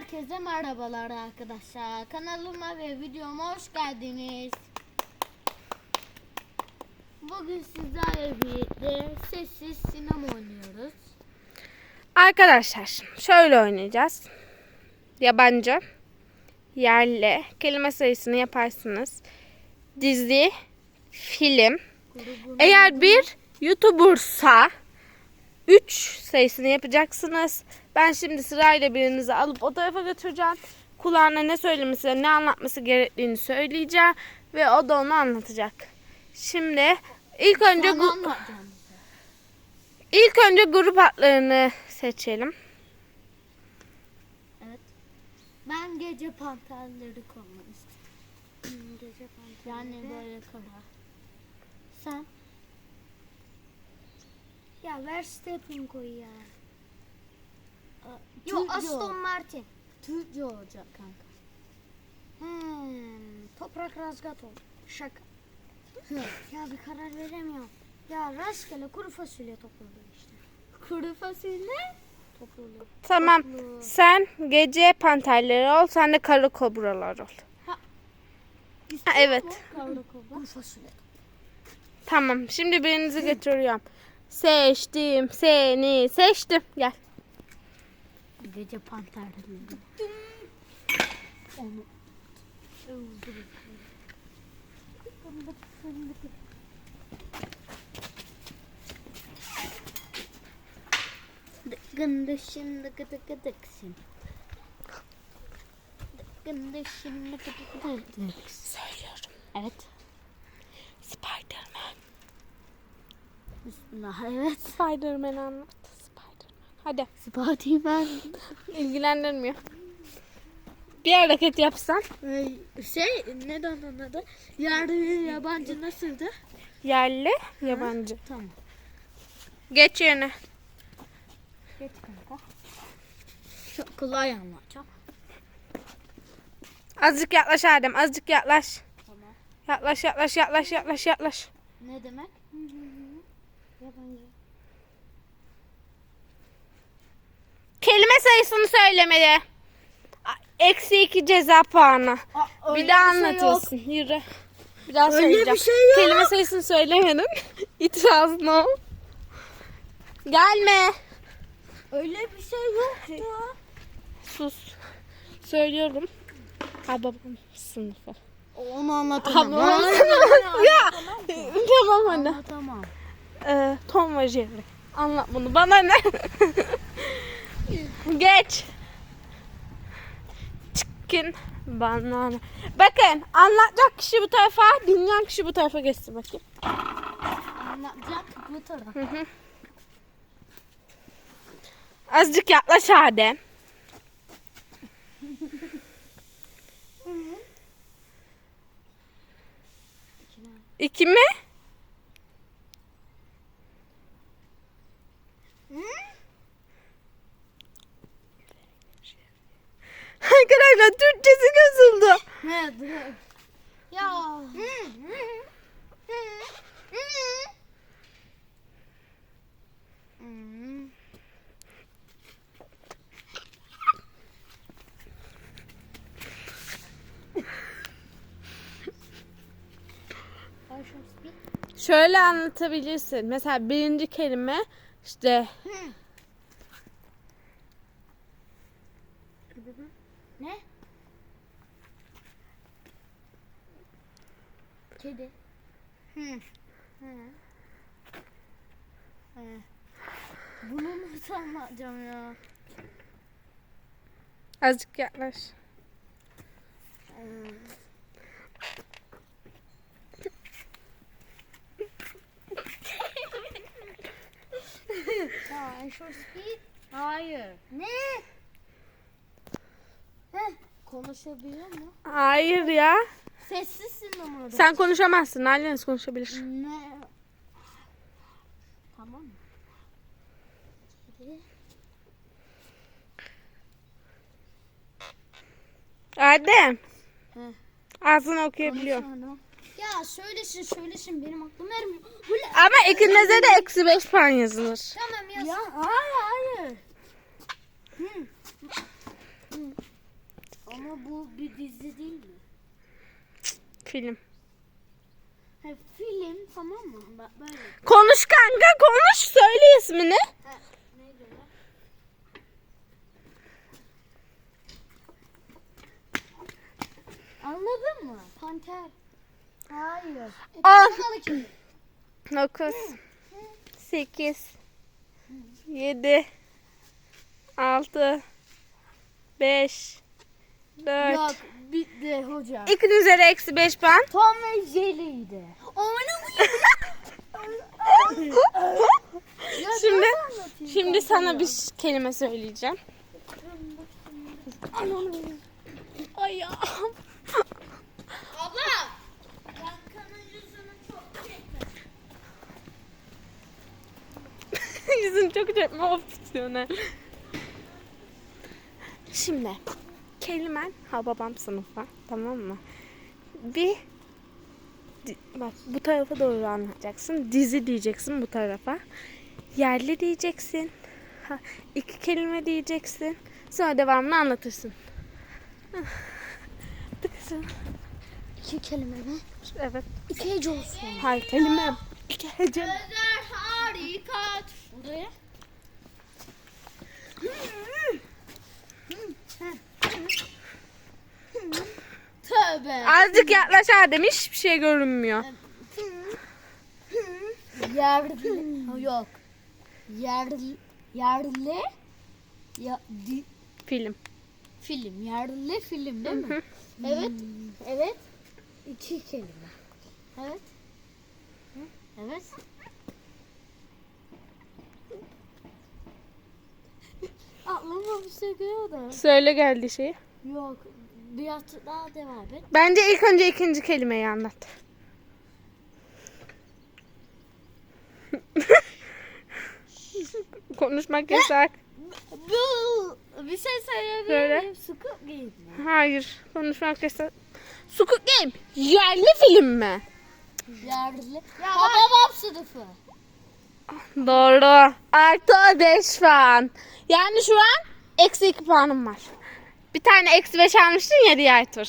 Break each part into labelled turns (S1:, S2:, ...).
S1: Herkese merhabalar arkadaşlar. Kanalıma ve videoma hoş geldiniz. Bugün sizlerle birlikte sessiz sinema oynuyoruz.
S2: Arkadaşlar şöyle oynayacağız. Yabancı, yerli, kelime sayısını yaparsınız. Dizi, film. Eğer bir YouTuber'sa 3 sayısını yapacaksınız. Ben şimdi sırayla birinizi alıp o tarafa götüreceğim. Kulağına ne söylemesi, ne anlatması gerektiğini söyleyeceğim. Ve o da onu anlatacak. Şimdi ilk önce ilk önce grup adlarını seçelim.
S1: Evet. Ben gece panterleri koymak istedim. Gece panterleri. Yani böyle kara. Sen?
S3: Ya Verstappen koy ya.
S1: Yo,
S3: Yo Aston Martin.
S1: Türkçe olacak kanka.
S3: Hmm, Toprak Razgatov. Şaka. ya bir karar veremiyorum. Ya rastgele kuru fasulye topladım işte.
S1: Kuru fasulye?
S3: Topladım.
S2: Tamam.
S3: Toplu.
S2: Sen gece panterleri ol, sen de kara kobralar ol. Ha, evet.
S3: Kuru fasulye.
S2: Tamam. Şimdi birinizi getiriyorum. Seçtim. Seni seçtim. Gel.
S1: Gece panterleri. Onu öldürür. Dıkkın dışın dıkı dıkı dıksın. Dıkkın dışın dıkı dıkı dıksın.
S2: Söylüyorum.
S1: Evet.
S2: Spiderman.
S1: Evet.
S2: Spiderman anlat. Hadi.
S1: Spiderman.
S2: İlgilendirmiyor. Bir hareket yapsan.
S1: Şey neden anladı? Yerli yabancı nasıldı?
S2: Yerli, yabancı.
S1: Tamam.
S2: Geç yerine.
S1: Geç kanka. Çok kolay anlatacağım.
S2: Azıcık yaklaş Adem. Azıcık yaklaş.
S1: Tamam.
S2: Yaklaş, yaklaş, yaklaş, yaklaş, yaklaş.
S1: Ne demek?
S3: Yabancı.
S2: Kelime sayısını söylemeli. Eksi iki ceza puanı. bir daha anlatıyorsun. Yürü. Bir daha
S1: Öyle
S2: söyleyeceğim.
S1: bir şey yok.
S2: Kelime sayısını söylemedin. İtirazın o. Gelme.
S1: Öyle bir şey yoktu.
S2: Sus. Söylüyorum. Ha babam sınıfı.
S1: Onu anlatamam.
S2: Babam
S1: Hayır,
S2: sınıfı. Ya. Tamam anne.
S1: Anlatamam.
S2: Ee, Tom ve Jerry. Anlat bunu. Bana ne? Geç. Çıkın bana. Bakın anlatacak kişi bu tarafa, dinleyen kişi bu tarafa geçsin bakayım.
S1: Anlatacak bu taraf.
S2: Hı hı. Azıcık yaklaş Adem. İki mi? Arkadaşlar Türkçesi.
S1: He dur.
S3: Ya.
S2: Şöyle anlatabilirsin. Mesela birinci kelime işte
S3: Ne?
S1: Kedi.
S3: Hı.
S1: Bunu nasıl anlatacağım ya?
S2: azıcık yaklaş.
S3: Ya I shall speak.
S1: Hayır.
S3: Ne?
S1: Konuşabiliyor mu?
S2: Hayır ya.
S1: Sessizsin orada.
S2: Sen konuşamazsın. Aileniz konuşabilir.
S1: Ne? Tamam mı?
S2: Adem.
S1: He.
S2: Ağzını okuyabiliyor.
S3: Ya söylesin söylesin benim aklım ermiyor. Böyle
S2: Ama ikinize de eksi beş puan yazılır.
S3: tamam ya.
S1: Ya hayır hayır. Ama bu bir dizi değil mi?
S2: Film.
S1: Ha, film tamam mı? Bak böyle.
S2: Konuş kanka konuş. Söyle ismini.
S1: Ha? Anladın mı?
S3: Panter.
S1: Hayır.
S2: On.
S3: Balık gibi.
S2: 9 8 7 6 5 4
S1: Yok bitti hocam.
S2: 2 üzeri eksi 5 puan.
S1: Tom ve Jerry'ydi.
S2: Şimdi şimdi sana bir kelime söyleyeceğim. Ayağım.
S1: Abla. Kankanın yüzünü çok çekme.
S2: Yüzün çok çekme opsiyonel. Şimdi kelimen ha babam sınıfa tamam mı? Bir bak bu tarafa doğru anlatacaksın. Dizi diyeceksin bu tarafa. Yerli diyeceksin. Ha, iki kelime diyeceksin. Sonra devamını anlatırsın. Kızım.
S3: İki kelime mi?
S2: Evet.
S3: İki hece olsun.
S2: Hayır kelime. İki hece.
S1: Özer harika. Buraya. Tövbe.
S2: Azıcık yaklaş Adem hiçbir şey görünmüyor.
S1: Yerli. Yok. Yerli. Yerli. Ya, di,
S2: Film.
S1: film. Yerli film değil mi? Evet. Evet.
S3: İki kelime.
S1: Evet. Evet. Şey geliyor da.
S2: Söyle geldi şeyi.
S1: Yok. Biraz daha devam et.
S2: Bence ilk önce ikinci kelimeyi anlat. Konuşmak yasak.
S1: Bu bir şey söyleyebilir
S2: Söyle.
S1: miyim? Scoop Game mi?
S2: Hayır, konuşmak yasak. Squid Game yerli film mi?
S1: Yerli. Ya Hababam sınıfı.
S2: Doğru. Artı 5 puan. Yani şu an eksi 2 puanım var. Bir tane eksi 5 almıştın ya diğer tur.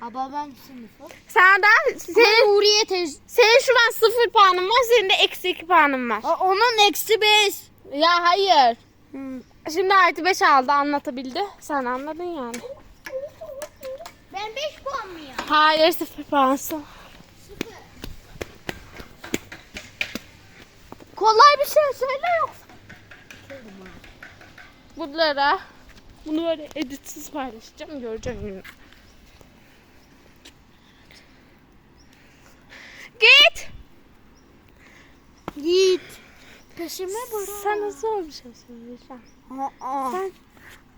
S1: Hababam sınıfı.
S2: Sana da senin,
S1: Nuriye teyze.
S2: senin şu an 0 puanın var. Senin de eksi 2 puanın var.
S1: Onun eksi beş.
S2: Ya hayır. Şimdi artı 5 aldı anlatabildi. Sen anladın yani.
S1: Ben 5 puan mı ya?
S2: Hayır 0 puansın.
S1: Kolay bir şey söyle yok.
S2: Bunlara bunu böyle editsiz paylaşacağım. Göreceğim. Git.
S1: Git. Peşime bırak.
S2: Sana zor bir şey söyleyeceğim.
S1: Aa.
S2: Sen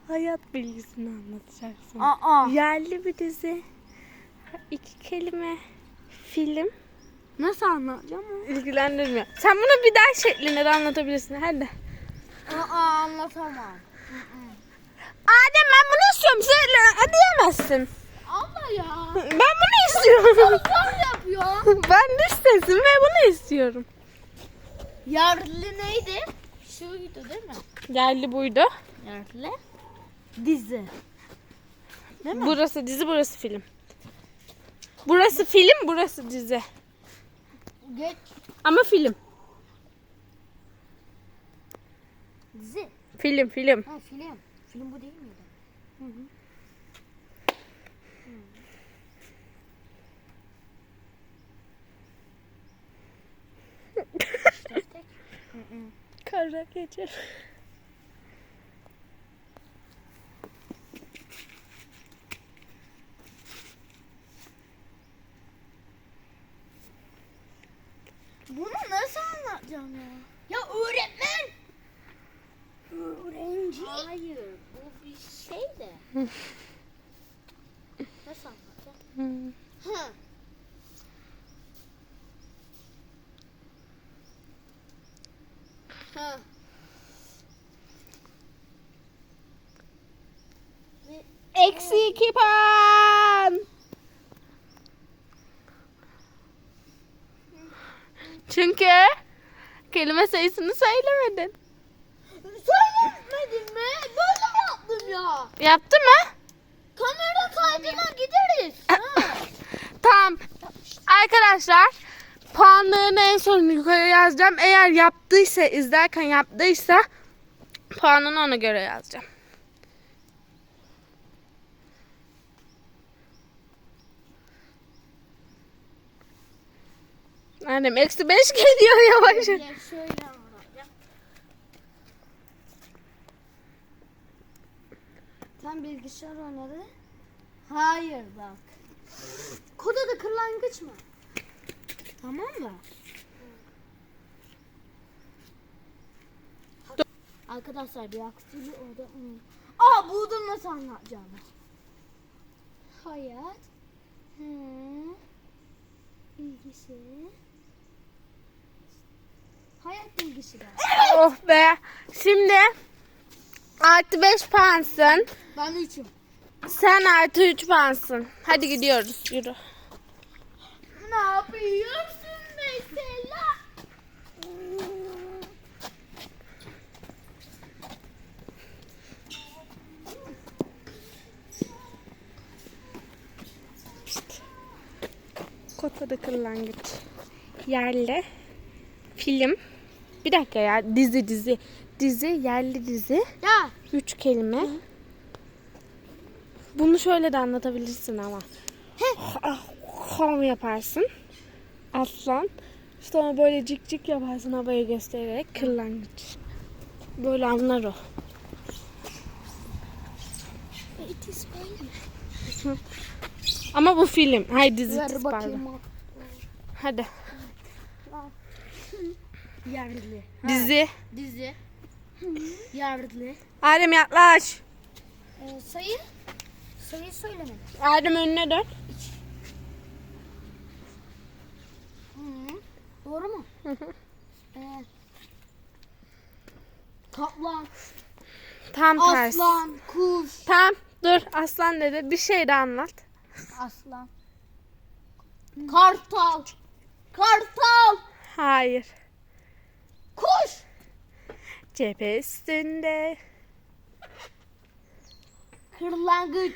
S2: hayat bilgisini anlatacaksın.
S1: Aa.
S2: Yerli bir dizi. iki kelime. Film.
S1: Nasıl anlatacağım?
S2: ilgilendirmiyor. Sen bunu bir daha şeklinde de anlatabilirsin. Hadi.
S1: Aa anlatamam.
S2: Adem ben bunu istiyorum. Söyle. Diyemezsin.
S1: Allah ya.
S2: Ben bunu istiyorum.
S1: Zor yapıyor.
S2: ben de istesin ve bunu istiyorum.
S1: Yerli neydi? Şuydu değil mi?
S2: Yerli buydu.
S1: Yerli. Dizi. Değil mi?
S2: Burası dizi, burası film. Burası film, burası dizi.
S1: Geç.
S2: Ama film.
S1: Dizi.
S2: Film, film.
S1: Ha film. Film bu değil
S2: Kara gece.
S1: Bunu nasıl anlatacağım ya? Ya öğretmen.
S3: Öğrenci.
S1: Hayır bu bir şey de. nasıl anlatacağım?
S2: Hmm.
S1: Hı. Hı.
S2: İki puan. Çünkü kelime sayısını söylemedin.
S1: Söylemedin mi? Böyle mi yaptım ya?
S2: Yaptı mı?
S1: Kamera kaydına gideriz.
S2: Tamam. Arkadaşlar puanlarını en son yukarı yazacağım. Eğer yaptıysa izlerken yaptıysa puanını ona göre yazacağım. Annem eksi beş geliyor yavaş.
S1: Şöyle anlatacağım.
S3: Sen bilgisayar oynadı.
S1: Hayır bak.
S3: Kod adı kırlangıç mı?
S1: Tamam mı? Arkadaşlar bir aksilik orada.
S3: Aa buldum nasıl anlatacağımı.
S1: Hayat. Hı. Bilgisi.
S3: Hayat bilgisi de.
S2: Oh be. Şimdi artı beş puansın.
S3: Ben üçüm.
S2: Sen artı üç puansın. Hadi gidiyoruz. Yürü.
S1: Ne yapıyorsun mesela?
S2: Kotada kırlangıç. Yerli. Film. Bir dakika ya. Dizi dizi. Dizi yerli dizi.
S1: Ya.
S2: Üç kelime. Bunu şöyle de anlatabilirsin ama. Hom yaparsın. Aslan. Sonra böyle cik cik yaparsın havaya göstererek kırlangıç. Böyle anlar o.
S3: It is.
S2: Ama bu film. Hayır dizi
S3: Ver.
S2: Hadi.
S3: Yerli.
S2: Dizi.
S1: Dizi.
S3: Yerli.
S2: Adem yaklaş.
S3: Ee, sayı? Sayı söylemedi.
S2: Adem önüne dön.
S3: Hı. Doğru mu?
S2: Hı hı.
S3: Ee, kaplan,
S2: Tam tersi.
S3: aslan, kuş,
S2: Tamam dur aslan dedi. Bir şey de anlat.
S3: aslan, kartal, kartal,
S2: Hayır.
S3: Kuş,
S2: Cephe üstünde.
S3: kırlangıç.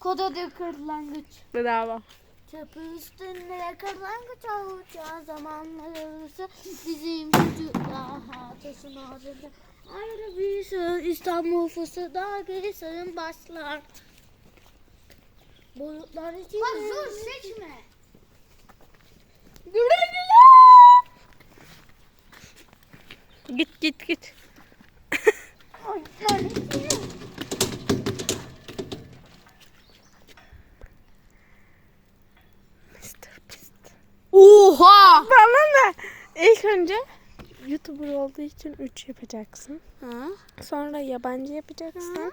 S3: Kod adı kırlangıç.
S2: Bravo.
S1: Çöpü üstünde kırlangıç olacağı zamanlarısı bizim çocuklar taşın ağzında ayrı bir söz İstanbul fısıldağı gelirsin başlar. Bulutlar içinde.
S3: Bak zor seçme.
S2: Güle güle. Git git git. Mr. Beast. Oha! Bana ne? İlk önce YouTuber olduğu için 3 yapacaksın.
S1: Ha?
S2: Sonra yabancı yapacaksın.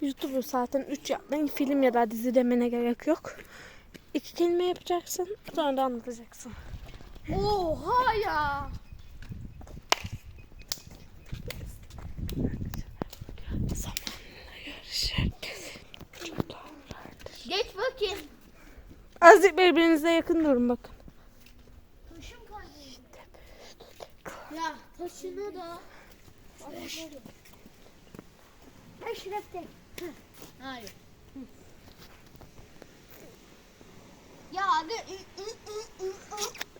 S2: YouTuber zaten 3 yapmayın. Film ya da dizi demene gerek yok. İki kelime yapacaksın. Sonra da anlatacaksın.
S3: Oha ya.
S1: Geç bakayım.
S2: Azıcık birbirinize yakın durun bakın.
S3: Taşım kayboldu.
S1: Ya taşını da.
S3: Eşref tek.
S1: Hayır. Ya hadi.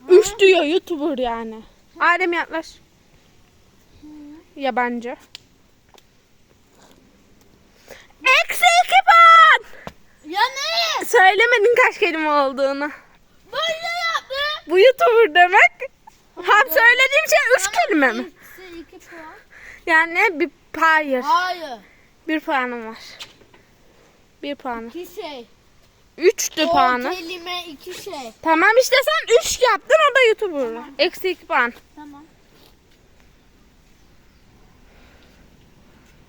S2: 3 diyor YouTuber yani. Adem yaklaş. Yabancı. Eksi iki puan.
S1: Ya ne?
S2: Söylemedin kaç kelime olduğunu.
S1: Böyle yaptı.
S2: Bu YouTuber demek. Hem söylediğim şey üç kelime mi?
S1: Eksi iki puan.
S2: Yani bir hayır.
S1: Hayır.
S2: Bir puanım var. Bir puanı.
S1: İki şey. O
S2: puanı.
S1: kelime iki şey.
S2: Tamam işte sen üç yaptın o da YouTuber. Eksi iki puan.
S1: Tamam.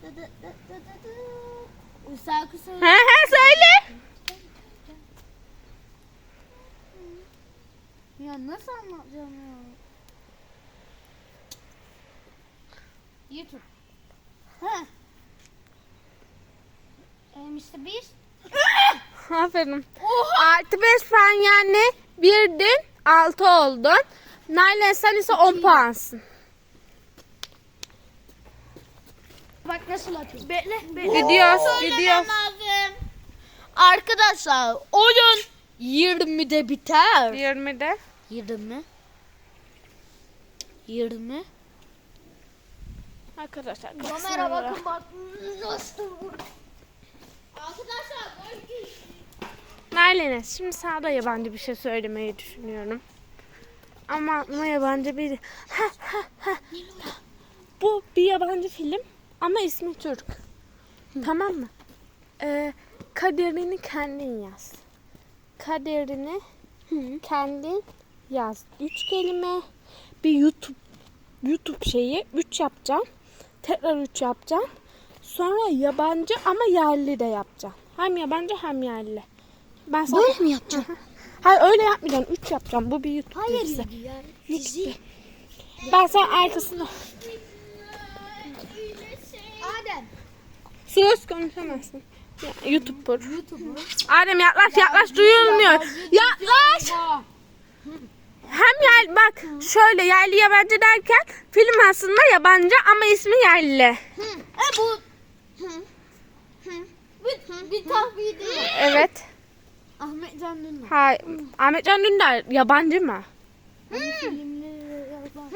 S1: Dı dı dı dı dı dı.
S2: He he söyle.
S1: Ya nasıl anlatacağım ya? YouTube. Ha.
S3: Ee, işte bir.
S2: Aferin. Artı beş puan yani birdin altı oldun. Nalan sen ise on puansın.
S3: Bak nasıl atıyor.
S1: Bekle
S2: Gidiyoruz, gidiyoruz.
S1: lazım. Arkadaşlar oyun 20'de biter.
S2: 20'de.
S1: 20 20
S2: Arkadaşlar.
S3: Kamera bakın bak. Nasıl
S1: Arkadaşlar
S2: Nailene şimdi sana da yabancı bir şey söylemeyi düşünüyorum. Ama aklıma yabancı bir... Ha, ha, ha. Bu bir yabancı film ama ismi Türk. Tamam mı? Ee, kaderini kendin yaz. Kaderini kendin yaz. Üç kelime bir YouTube YouTube şeyi üç yapacaksın. Tekrar üç yapacaksın. Sonra yabancı ama yerli de yapacaksın. Hem yabancı hem yerli. Ben sana...
S3: Böyle mi yapacaksın?
S2: Hayır öyle yapmayacaksın. Üç yapacağım. Bu bir YouTube
S3: Hayır
S2: dizisi.
S3: ya.
S2: Dizi. Ben sana arkasında...
S3: Adem.
S2: Söz konuşamazsın. YouTuber. Adem yaklaş yaklaş duyulmuyor. Yaklaş. Hem yer bak şöyle yerli yabancı derken film aslında yabancı ama ismi yerli.
S3: E bu. Bir, değil.
S2: Evet.
S3: Ahmet Can Dündar.
S2: Hayır. Ahmet Can Dündar yabancı mı?
S3: Filmleri yazan.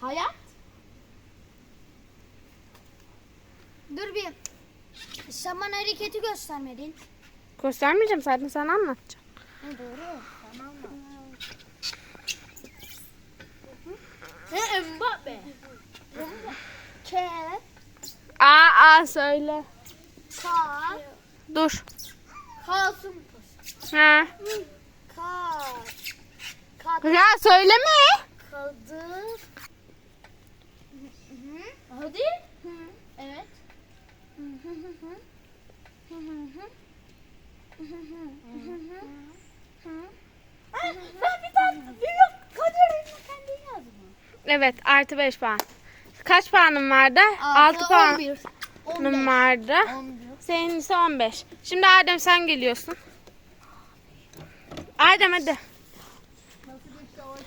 S1: hayat
S3: Dur bir. Sen bana hareketi göstermedin.
S2: Göstermeyeceğim zaten sana anlatacağım.
S3: Ha, doğru. Tamam mı?
S1: ne Mbappe
S3: K.
S2: Aa, aa söyle.
S3: K.
S2: Dur.
S3: Kasım.
S2: Ha.
S3: K. K.
S2: Ya söyleme.
S3: Kadı.
S1: hadi
S3: Evet.
S1: Bir tane büyük
S2: Evet artı 5 puan. Kaç puanım vardı? 6 puan.
S3: 11.
S2: Puanım vardı.
S3: 11.
S2: Senin ise 15. Şimdi Adem sen geliyorsun. Adem hadi.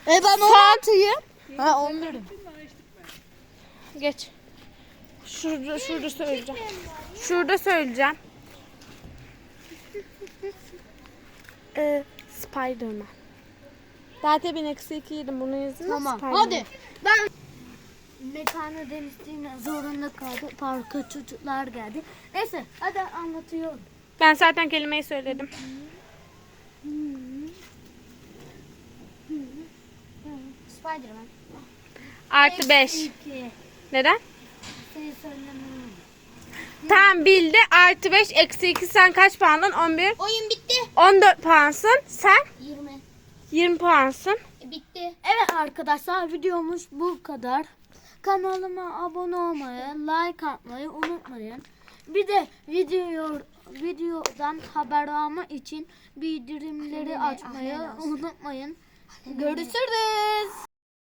S1: E ben onu atayım. Ha 11'im.
S2: Geç. Şurada, şurada söyleyeceğim. Şurada söyleyeceğim. Ee, Spiderman. Zaten ben eksi 2 yedim bunun yüzünden.
S3: Tamam.
S2: Spiderman.
S3: Hadi. Ben mekana demiştiğine zorunda kaldı. Parka çocuklar geldi. Neyse hadi anlatıyorum.
S2: Ben zaten kelimeyi söyledim.
S3: Spiderman.
S2: Artı 5.
S3: 2.
S2: Neden? Tamam bildi. Artı 5 eksi 2 sen kaç puandın? 11.
S3: Oyun bitti.
S2: 14 puansın. Sen
S3: 20.
S2: 20 puansın.
S3: Bitti. Evet arkadaşlar videomuz bu kadar. Kanalıma abone olmayı, like atmayı unutmayın. Bir de video videodan haber alma için bildirimleri açmayı unutmayın. Görüşürüz.